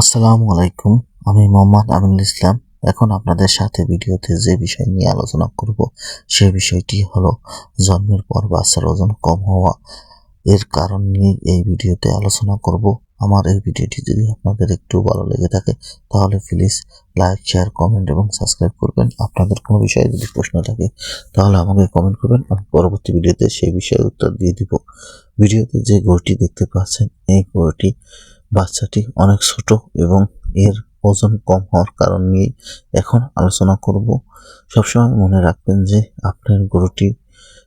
আসসালামু আলাইকুম, আমি মোহাম্মদ আমিনুল ইসলাম। এখন আপনাদের সাথে ভিডিওতে যে বিষয় নিয়ে আলোচনা করব, সে বিষয়টি হলো জন্মের পর বাচ্চার ওজন কম হওয়া। এর কারণ নিয়ে এই ভিডিওতে আলোচনা করব। আমার এই ভিডিওটি যদি আপনাদের একটু ভালো লেগে থাকে, তাহলে প্লিজ লাইক, শেয়ার, কমেন্ট এবং সাবস্ক্রাইব করবেন। আপনাদের কোনো বিষয়ে যদি প্রশ্ন থাকে, তাহলে আমাকে কমেন্ট করবেন। আমি পরবর্তী ভিডিওতে সেই বিষয়ে উত্তর দিয়ে দিব। ভিডিওতে যে গরুটি দেখতে পাচ্ছেন, এই গরুটি বাচ্চাটি অনেক ছোট এবং এর ওজন কম হওয়ার কারণ নিয়ে এখন আলোচনা করব। সবসময় মনে রাখবেন যে আপনার গরুটি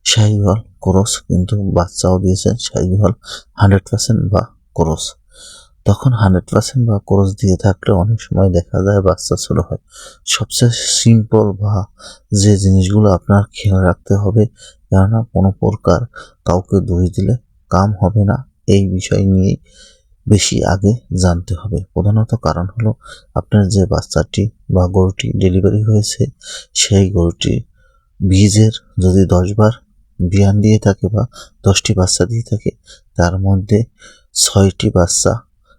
শাহিওয়াল, ক্রস, কিন্তু বাচ্চাও দিয়েছেন শাহিওয়াল হান্ড্রেড পার্সেন্ট বা ক্রস। তখন হান্ড্রেড পার্সেন্ট বা ক্রস দিয়ে থাকলে অনেক সময় দেখা যায় বাচ্চা ছোট হয়। সবচেয়ে সিম্পল বা যে জিনিসগুলো আপনার খেয়াল রাখতে হবে, কেননা কোনো প্রকার কাউকে দোষ দিলে কাম হবে না। এই বিষয় নিয়ে বেশি আগে জানতে হবে। প্রধানত কারণ হলো আপনার যে বাচ্চাটি বা গরুটি ডেলিভারি হয়েছে, সেই গরুটি বীজের যদি দশবার বিয়ান দিয়ে থাকে বা দশটি বাচ্চা দিয়ে থাকে, তার মধ্যে ছয়টি বাচ্চা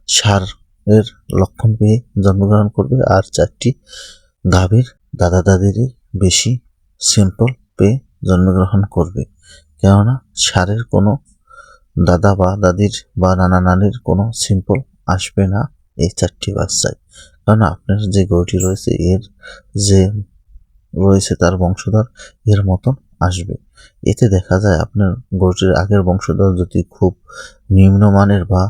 সারের লক্ষণ পেয়ে জন্মগ্রহণ করবে আর চারটি গাভীর দাদা দাদিরই বেশি সিম্পল পেয়ে জন্মগ্রহণ করবে। কেননা সারের কোনো দাদা বা দাদির বা নানা নানির কোনো সিম্পল আসবে না এই চারটি বাচ্চায় কারণ আপনার যে গরুটি রয়েছে, এর যে রয়েছে তার বংশধর, এর মতন আসবে। এতে দেখা যায় আপনার গরুটির আগের বংশধর যদি খুব নিম্নমানের বা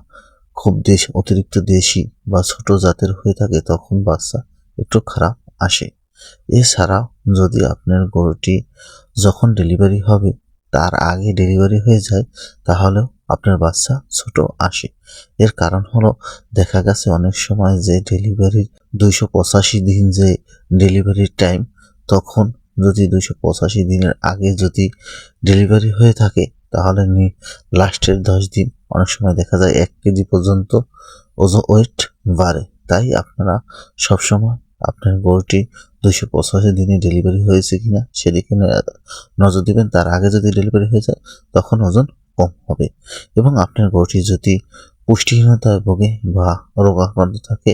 খুব দেশ, অতিরিক্ত দেশি বা ছোট জাতের হয়ে থাকে, তখন বাচ্চা একটু খারাপ আসে। এছাড়াও যদি আপনার গরুটি যখন ডেলিভারি হবে, তার আগে ডেলিভারি হয়ে যায়, তাহলেও আপনার বাচ্চা ছোট আসে এর কারণ হলো, দেখা গেছে অনেক সময় যে ডেলিভারির দুইশো পঁচাশি দিন যে ডেলিভারির টাইম তখন যদি দুইশো পঁচাশি দিনের আগে যদি ডেলিভারি হয়ে থাকে, তাহলে লাস্টের দশ দিন অনেক সময় দেখা যায় এক কেজি পর্যন্ত ওজন ওয়েট বাড়ে। তাই আপনারা সবসময় আপনার গরুটি দুইশো পঁচাশি দিনে ডেলিভারি হয়েছে কিনা, সেদিকে নজর দিবেন। তার আগে যদি ডেলিভারি হয়ে যায়, তখন ওজন কম হবে। এবং আপনার গরুটি যদি পুষ্টিহীনতায় ভোগে বা রোগাক্রান্ত থাকে,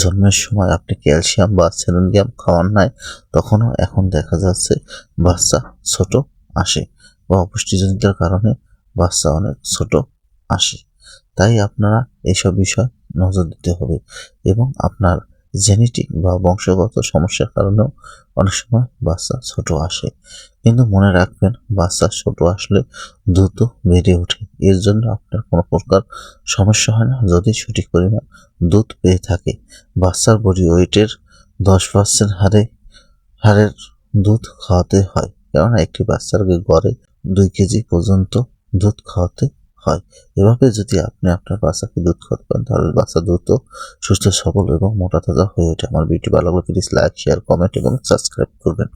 জন্মের সময় আপনি ক্যালসিয়াম বা সেলেনিয়াম খাওয়ান নাই, তখনও এখন দেখা যাচ্ছে বাচ্চা ছোট আসে বা অপুষ্টিজনিতার কারণে বাচ্চা অনেক ছোট আসে। তাই আপনারা এইসব বিষয় নজর দিতে হবে এবং আপনার জেনেটিক বা বংশগত সমস্যার কারণেও অনেক সময় বাচ্চা ছোট আসে। কিন্তু মনে রাখবেন, বাচ্চা ছোট আসলে দ্রুত বেড়ে ওঠে। এর জন্য আপনার কোনো প্রকার সমস্যা হয় না। যদি সঠিক পরিমাণ দুধ পেয়ে থাকে, বাচ্চার বডি ওয়েটের দশ পার্সেন্ট হারে, হারের দুধ খাওয়াতে হয়। কেননা একটি বাচ্চাকে গড়ে দুই কেজি পর্যন্ত দুধ খাওয়াতে হয়। এভাবে যদি আপনি আপনার বাচ্চাকে দুধ খাওয়াতে পারেন, তাহলে বাচ্চা দ্রুত সুস্থ, সবল এবং মোটা, তাজা হয়ে ওঠে। আমার বিউটি ভালো লাগলে প্লিজ লাইক শেয়ার কমেন্ট এবং সাবস্ক্রাইব করবেন।